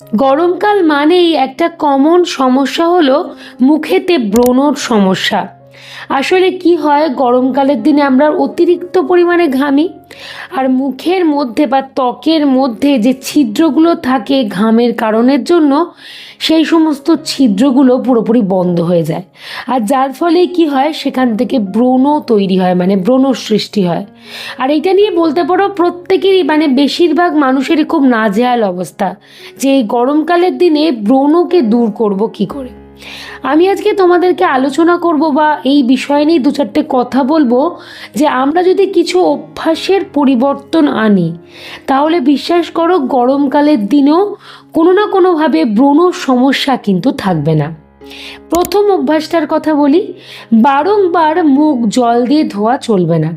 গরমকাল মানেই একটা কমন সমস্যা হলো মুখেতে ব্রণর সমস্যা। আসলে কি হয়, গরমকালের দিনে আমরা অতিরিক্ত পরিমাণে ঘামি, আর মুখের মধ্যে বা ত্বকের মধ্যে যে ছিদ্রগুলো থাকে ঘামের কারণের জন্য, সেই সমস্ত ছিদ্রগুলো পুরোপুরি বন্ধ হয়ে যায়। আর যার ফলে কি হয়, সেখান থেকে ব্রণ তৈরি হয় মানে ব্রণ সৃষ্টি হয়। আর এটা নিয়ে বলতে পারো, প্রত্যেকেরই মানে বেশিরভাগ মানুষেরই খুব নাজেহাল অবস্থা যে এই গরমকালের দিনে ব্রণকে দূর করব কি করে। আমি আজকে তোমাদেরকে আলোচনা করব বা এই বিষয় নিয়ে দু চারটে কথা বলব যে আমরা যদি কিছু অভ্যাসের পরিবর্তন আনি, তাহলে বিশ্বাস করো গরমকালের দিনেও কোনো না কোনোভাবে ব্রণ সমস্যা কিন্তু থাকবে না। প্রথম অভ্যাসটার কথা বলি, বারংবার মুখ জল দিয়ে ধোয়া চলবে না।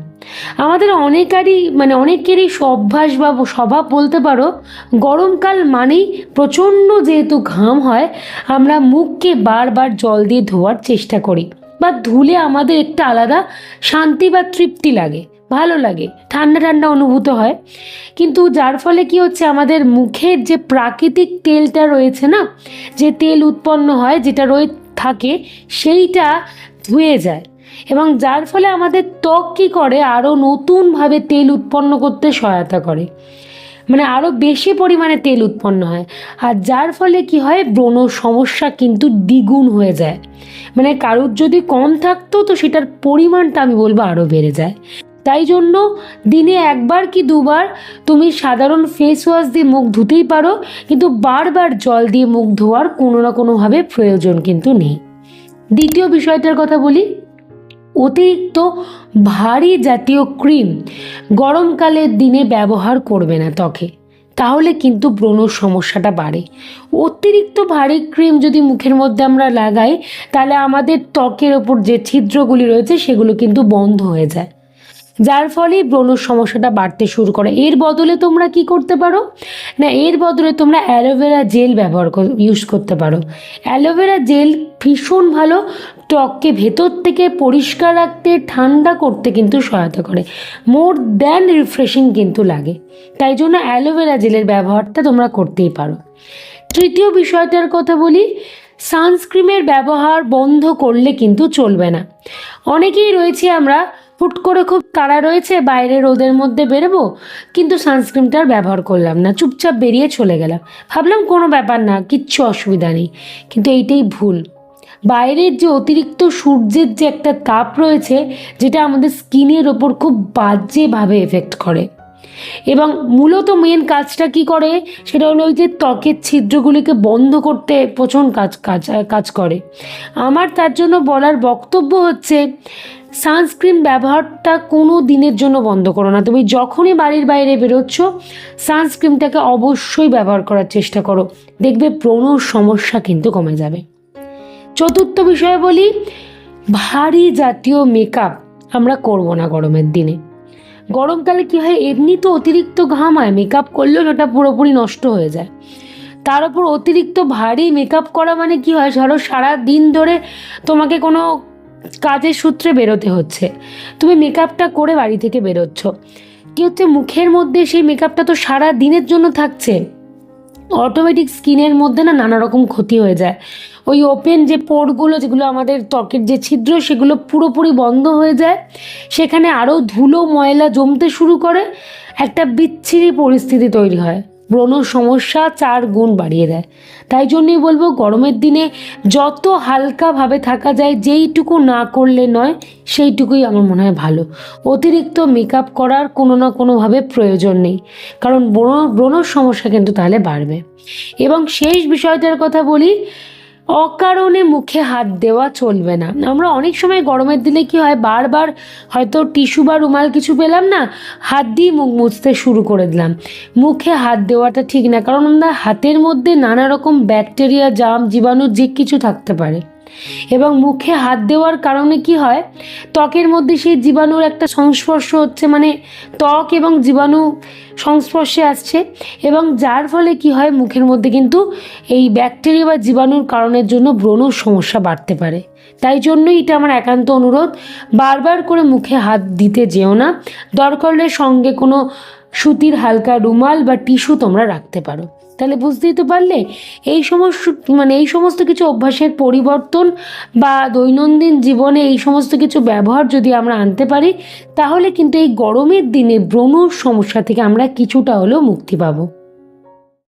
আমাদের অনেকেরই মানে অনেকেরই অভ্যাস বা স্বভাব বলতে পারো, গরমকাল মানেই প্রচণ্ড যেহেতু ঘাম হয়, আমরা মুখকে বারবার জল দিয়ে ধোয়ার চেষ্টা করি। বা ধুলে আমাদের একটা আলাদা শান্তি বা তৃপ্তি লাগে। ভালো লাগে, ঠান্ডা ঠান্ডা অনুভূত হয়। কিন্তু যার ফলে কি হচ্ছে, আমাদের মুখের যে প্রাকৃতিক তেলটা রয়েছে না, যে তেল উৎপন্ন হয়, যেটা রয়ে থাকে, সেইটা ধুয়ে যায়। এবং যার ফলে আমাদের ত্বক কী করে আরও নতুনভাবে তেল উৎপন্ন করতে সহায়তা করে। মানে আরও বেশি পরিমাণে তেল উৎপন্ন হয়। আর যার ফলে কি হয়, ব্রণ সমস্যা কিন্তু দ্বিগুণ হয়ে যায়। মানে কারোর যদি কম থাকতো, তো সেটার পরিমাণটা আমি বলব আরও বেড়ে যায়। তাই জন্য দিনে একবার কি দুবার তুমি সাধারণ ফেস ওয়াশ দিয়ে মুখ ধুতেই পারো, কিন্তু বারবার জল দিয়ে মুখ ধোয়ার কোনো না কোনোভাবে প্রয়োজন কিন্তু নেই। দ্বিতীয় বিষয়টার কথা বলি, অতিরিক্ত ভারী জাতীয় ক্রিম গরমকালের দিনে ব্যবহার করবে না ত্বকে, তাহলে কিন্তু ব্রণর সমস্যাটা বাড়ে। অতিরিক্ত ভারী ক্রিম যদি মুখের মধ্যে আমরা লাগাই, তাহলে আমাদের ত্বকের ওপর যে ছিদ্রগুলি রয়েছে, সেগুলো কিন্তু বন্ধ হয়ে যায়। যার ফলে ব্রণর সমস্যাটা বাড়তে শুরু করে। এর বদলে তোমরা কি করতে পারো? না, এর বদলে তোমরা অ্যালোভেরা জেল ব্যবহার ইউজ করতে পারো। অ্যালোভেরা জেল ভীষণ ভালো, ত্বককে ভেতর থেকে পরিষ্কার রাখতে, ঠান্ডা করতে কিন্তু সহায়তা করে। মোর দ্যান রিফ্রেশিং কিন্তু লাগে। তাই জন্য অ্যালোভেরা জেলের ব্যবহারটা তোমরা করতেই পারো। তৃতীয় বিষয়টার কথা বলি সানস্ক্রিমের ব্যবহার বন্ধ করলে কিন্তু চলবে না। অনেকেই রয়েছে আমরা হুট করে খুব তাড়া রয়েছে বাইরে রোদের মধ্যে বেরোবো। কিন্তু সানস্ক্রিনটা আর ব্যবহার করলাম না, চুপচাপ বেরিয়ে চলে গেলাম। ভাবলাম কোনো ব্যাপার না, কিচ্ছু অসুবিধা নেই, কিন্তু এইটাই ভুল। বাইরের যে অতিরিক্ত সূর্যের যে একটা তাপ রয়েছে, যেটা আমাদের স্কিনের ওপর খুব বাজেভাবে এফেক্ট করে। এবং মূলত মেন কাজটা কি করে, সেটা হলো ওই যে ত্বকের ছিদ্রগুলিকে বন্ধ করতে প্রচণ্ড কাজ কাজ কাজ করে। আমার তার জন্য বলার বক্তব্য হচ্ছে সানস্ক্রিন ব্যবহারটা কোনো দিনের জন্য বন্ধ করো না। তুমি যখনই বাড়ির বাইরে বেরোচ্ছ, সানস্ক্রিনটাকে অবশ্যই ব্যবহার করার চেষ্টা করো। দেখবে ব্রণর সমস্যা কিন্তু কমে যাবে। চতুর্থ বিষয়ে বলি, ভারী জাতীয় মেকআপ আমরা করব না গরমের দিনে। গরমকালে কী হয়, এমনি তো অতিরিক্ত ঘাম হয় মেকআপ করলেও সেটা পুরোপুরি নষ্ট হয়ে যায়। তার উপর অতিরিক্ত ভারী মেকআপ করা মানে কি হয়, ধরো সারা দিন ধরে তোমাকে কোনো কাজের সূত্রে বেরোতে হচ্ছে। তুমি মেকআপটা করে বাড়ি থেকে বেরোচ্ছ। কি হচ্ছে, মুখের মধ্যে সেই মেকআপটা তো সারা দিনের জন্য থাকছে। অটোমেটিক স্কিনের মধ্যে না নানা রকম ক্ষতি হয়ে যায়। ওই ওপেন যে পোরগুলো, যেগুলো আমাদের ত্বকের যে ছিদ্র, সেগুলো পুরোপুরি বন্ধ হয়ে যায়। সেখানে আরও ধুলো, ময়লা জমতে শুরু করে। একটা বিচ্ছিরি পরিস্থিতি তৈরি হয়। ব্রণ সমস্যা চার গুণ বাড়িয়ে দেয়। তাই জন্যই বলব গরমের দিনে যত হালকাভাবে থাকা যায়, যেইটুকু না করলে নয়, সেইটুকুই আমার মনে হয় ভালো। অতিরিক্ত মেকআপ করার কোনো না কোনোভাবে প্রয়োজন নেই। কারণ ব্রণ, ব্রণর সমস্যা কিন্তু তাহলে বাড়বে। এবং শেষ বিষয়টার কথা বলি অকারণে মুখে হাত দেওয়া চলবে না। আমরা অনেক সময় গরমের দিনে কি হয়, বারবার হয়তো টিস্যু বা রুমাল কিছু পেলাম না, হাত দিয়ে মুখ মুছতে শুরু করে দিলাম। মুখে হাত দেওয়াটা ঠিক না, কারণ আমরা হাতের মধ্যে নানা রকম ব্যাকটেরিয়া, জাম, জীবাণু, যে কিছু থাকতে পারে। এবং মুখে হাত দেওয়ার কারণে কি হয়? ত্বকের মধ্যে সেই জীবাণুর একটা সংস্পর্শ হচ্ছে মানে ত্বক এবং জীবাণু সংস্পর্শে আসছে এবং যার ফলে কি হয়? মুখের মধ্যে কিন্তু এই ব্যাকটেরিয়া বা জীবাণুর কারণের জন্য ব্রণ সমস্যা বাড়তে পারে। তাই জন্যই এটা আমার একান্ত অনুরোধ। বারবার করে মুখে হাত দিতে যেও না। দরকার হলে সঙ্গে কোনো সুতির হালকা রুমাল বা টিস্যু তোমরা রাখতে পারো। তাহলে বুঝতেই তো পারলে, এই সমস্ত মানে এই সমস্ত কিছু অভ্যাসের পরিবর্তন বা দৈনন্দিন জীবনে এই সমস্ত কিছু ব্যবহার যদি আমরা আনতে পারি, তাহলে কিন্তু এই গরমের দিনে ব্রণর সমস্যা থেকে আমরা কিছুটা হলেও মুক্তি পাবো।